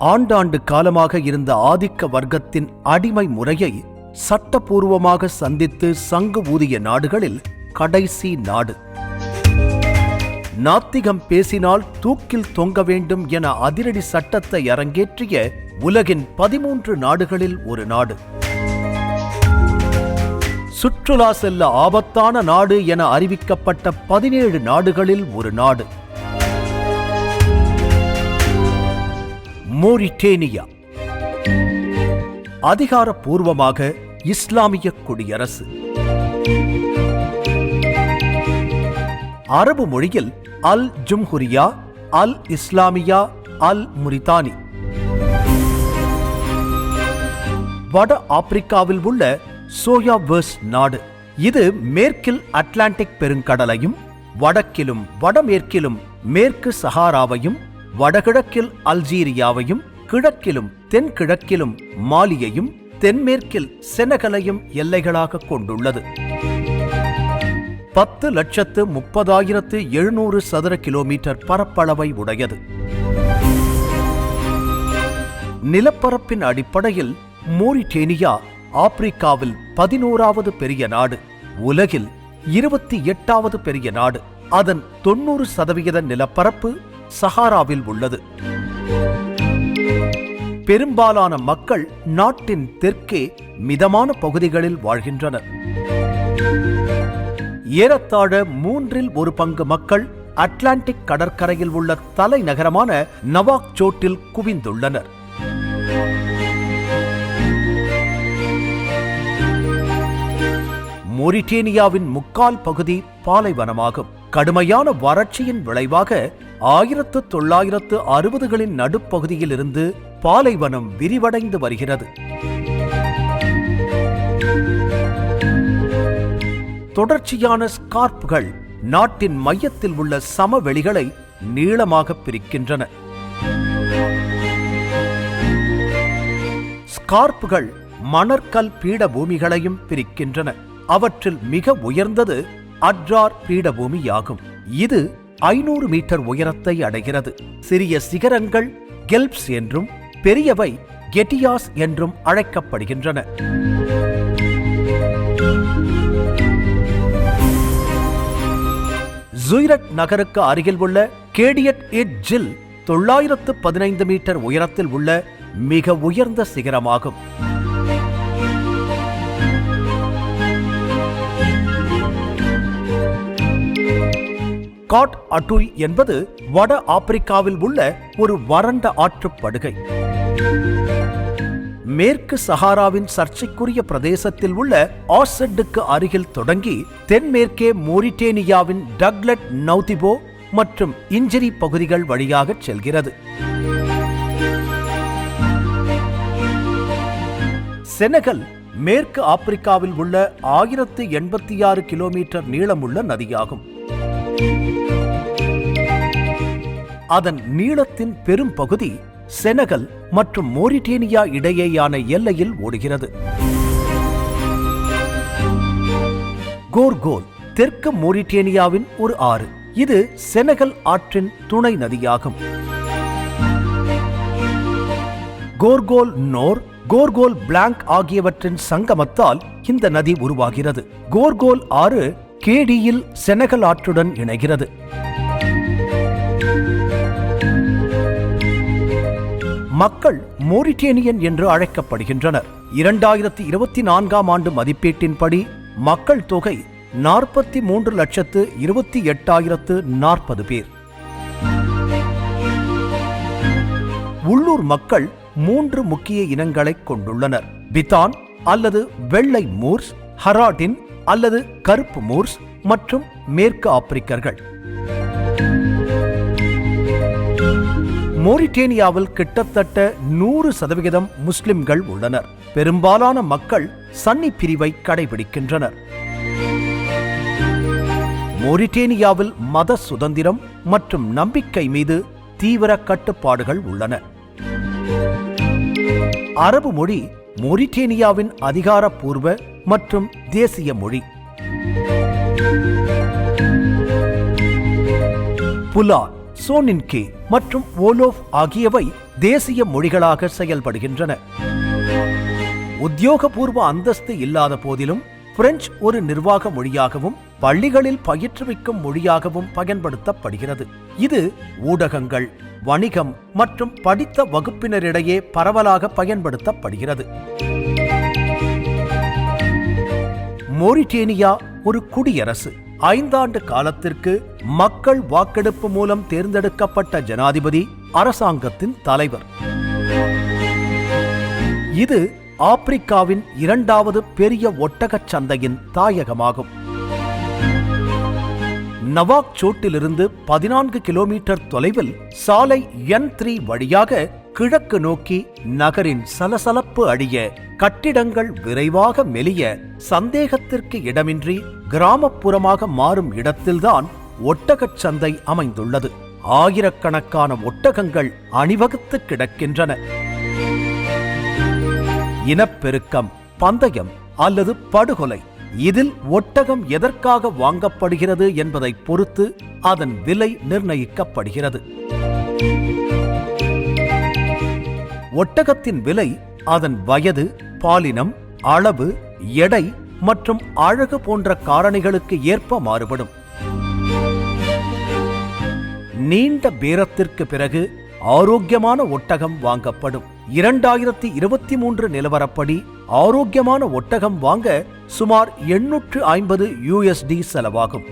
ஆண்டாண்டு காலமாக இருந்த ஆதிக்க வர்க்கத்தின் அடிமை முறையை சட்டபூர்வமாக சந்தித்து சங்கு ஊதிய நாடுகளில் கடைசி நாடு. நாத்திகம் பேசினால் தூக்கில் தொங்க வேண்டும் என அதிரடி சட்டத்தை அரங்கேற்றிய உலகின் பதிமூன்று நாடுகளில் ஒரு நாடு. சுற்றுலா செல்ல ஆபத்தான நாடு என அறிவிக்கப்பட்ட பதினேழு நாடுகளில் ஒரு நாடு. மோரிட்டேனியா அதிகாரப்பூர்வமாக இஸ்லாமிய குடியரசு. அரபு மொழியில் அல் ஜும்ஹுரியா அல் இஸ்லாமியா அல் முரிதானி. வட ஆப்பிரிக்காவில் உள்ள சோயாவேர்ஸ் நாடு. இது மேற்கில் அட்லாண்டிக் பெருங்கடலையும் வடக்கிலும் வடமேற்கிலும் மேற்கு சஹாராவையும் வடகிழக்கில் அல்ஜீரியாவையும் கிழக்கிலும் தென்கிழக்கிலும் மாலியையும் தென்மேற்கில் செனகலையும் எல்லைகளாக கொண்டுள்ளது. பத்து லட்சத்து முப்பதாயிரத்து எழுநூறு சதுர கிலோமீட்டர் பரப்பளவை உடையது. நிலப்பரப்பின் அடிப்படையில் மோரிட்டேனியா ஆப்பிரிக்காவில் பதினோராவது பெரிய நாடு உலகில் இருபத்தி எட்டாவது பெரிய நாடு. அதன் தொண்ணூறு சதவிகித நிலப்பரப்பு சஹாராவில் உள்ளது. பெரும்பாலான மக்கள் நாட்டின் தெற்கே மிதமான பகுதிகளில் வாழ்கின்றனர். ஏறத்தாழ மூன்றில் ஒரு பங்கு மக்கள் அட்லாண்டிக் கடற்கரையில் உள்ள தலைநகரமான நவாக் சோட்டில் குவிந்துள்ளனர். மொரிட்டேனியாவின் முக்கால் பகுதி பாலைவனமாகும். கடுமையான வறட்சியின் விளைவாக ஆயிரத்து தொள்ளாயிரத்து அறுபதுகளின் நடுப்பகுதியில் இருந்து பாலைவனம் விரிவடைந்து வருகிறது. தொடர்ச்சியான ஸ்கார்ப்கள் நாட்டின் மையத்தில் உள்ள சமவெளிகளை நீளமாக பிரிக்கின்றன. ஸ்கார்ப்கள் மணற்கல் பீடபூமிகளையும் பிரிக்கின்றன. அவற்றில் மிக உயர்ந்தது அட்ரார் பீடபூமியாகும். இது ஐநூறு மீட்டர் உயரத்தை அடைகிறது. சிறிய சிகரங்கள் கெல்ப்ஸ் என்றும் பெரியவை கெட்டியாஸ் என்றும் அழைக்கப்படுகின்றன. ஜுய்ரட் நகருக்கு அருகில் உள்ள கேடியட் இட் ஜில் தொள்ளாயிரத்து பதினைந்து மீட்டர் உயரத்தில் உள்ள மிக உயர்ந்த சிகரமாகும். காட் அட்டுய் என்பது வட ஆப்பிரிக்காவில் உள்ள ஒரு வறண்ட ஆற்றுப்படுகை. மேற்கு சஹாராவின் சர்ச்சைக்குரிய பிரதேசத்தில் உள்ள ஆசெட்டுக்கு அருகில் தொடங்கி தென்மேற்கே மோரிட்டேனியாவின் டக்லட் நௌதிபோ மற்றும் இஞ்சரி பகுதிகள் வழியாக செல்கிறது. செனகல் மேற்கு ஆப்பிரிக்காவில் உள்ள ஆயிரத்து எண்பத்தி ஆறு கிலோமீட்டர் நீளமுள்ள நதியாகும். அதன் நீளத்தின் பெரும் பகுதி செனகல் மற்றும் மோரிட்டேனியா இடையேயான எல்லையில் ஓடுகிறது. கோர்கோல் தெற்கு மோரிட்டேனியாவின் ஒரு ஆறு. இது செனகல் ஆற்றின் துணை நதியாகும். கோர்கோல் நோர் கோர்கோல் பிளாங்க் ஆகியவற்றின் சங்கமத்தால் இந்த நதி உருவாகிறது. கோர்கோல் ஆறு கேடியில் செனகல் ஆற்றுடன் இணைகிறது. மக்கள் மோரிட்டேனியன் என்று அழைக்கப்படுகின்றனர். இரண்டாயிரத்தி இருபத்தி நான்காம் ஆண்டு மதிப்பீட்டின்படி மக்கள் தொகை நாற்பத்தி மூன்று லட்சத்து இருபத்தி எட்டாயிரத்து நாற்பது பேர். உள்ளூர் மக்கள் மூன்று முக்கிய இனங்களை கொண்டுள்ளனர். பிதான் அல்லது வெள்ளை மூர்ஸ் ஹராடின் அல்லது கருப்பு மூர்ஸ் மற்றும் மேற்கு ஆப்பிரிக்கர்கள். மோரிட்டேனியாவில் கிட்டத்தட்ட நூறு சதவிகிதம் முஸ்லிம்கள் உள்ளனர். பெரும்பாலான மக்கள் சன்னி பிரிவை கடைபிடிக்கின்றனர். மோரிட்டேனியாவில் மத சுதந்திரம் மற்றும் நம்பிக்கை மீது தீவிர கட்டுப்பாடுகள் உள்ளன. அரபு மொழி மோரிட்டேனியாவின் அதிகாரப்பூர்வ மற்றும் தேசிய மொழி. புலா சோனின்கே மற்றும் ஓலோஃப் ஆகியவை தேசிய மொழிகளாக செயல்படுகின்றன. உத்தியோகபூர்வ அந்தஸ்து இல்லாத போதிலும் பிரெஞ்சு ஒரு நிர்வாக மொழியாகவும் பள்ளிகளில் பயிற்றுவிக்கும் மொழியாகவும் பயன்படுத்தப்படுகிறது. இது ஊடகங்கள் வணிகம் மற்றும் படித்த வகுப்பினரிடையே பரவலாக பயன்படுத்தப்படுகிறது. மோரிட்டேனியா ஒரு குடியரசு. ஐந்தாண்டு காலத்திற்கு மக்கள் வாக்கெடுப்பு மூலம் தேர்ந்தெடுக்கப்பட்ட ஜனாதிபதி அரசாங்கத்தின் தலைவர். இது ஆப்பிரிக்காவின் இரண்டாவது பெரிய ஒட்டகச் சந்தையின் தாயகமாகும். நவாக் சோட்டிலிருந்து பதினான்கு கிலோமீட்டர் தொலைவில் சாலை என் த்ரீ வழியாக கிழக்கு நோக்கி நகரின் சலசலப்பு அழிய கட்டிடங்கள் விரைவாக மெலிய சந்தேகத்திற்கு இடமின்றி கிராமப்புறமாக மாறும் இடத்தில்தான் ஒட்டகச் சந்தை அமைந்துள்ளது. ஆயிரக்கணக்கான ஒட்டகங்கள் அணிவகுத்து கிடக்கின்றன. இனப்பெருக்கம் பந்தயம் அல்லது படுகொலை இதில் ஒட்டகம் எதற்காக வாங்கப்படுகிறது என்பதை பொறுத்து அதன் விலை நிர்ணயிக்கப்படுகிறது. ஒட்டகத்தின் விலை அதன் வயது பாலினம் அளவு எடை மற்றும் அழகு போன்ற காரணிகளுக்கு ஏற்ப மாறுபடும். நீண்ட பேரத்திற்கு பிறகு ஆரோக்கியமான ஒட்டகம் வாங்கப்படும். இரண்டாயிரத்தி இருபத்தி மூன்று நிலவரப்படி ஆரோக்கியமான ஒட்டகம் வாங்க சுமார் எண்ணூற்று ஐம்பது யூஎஸ்டி செலவாகும்.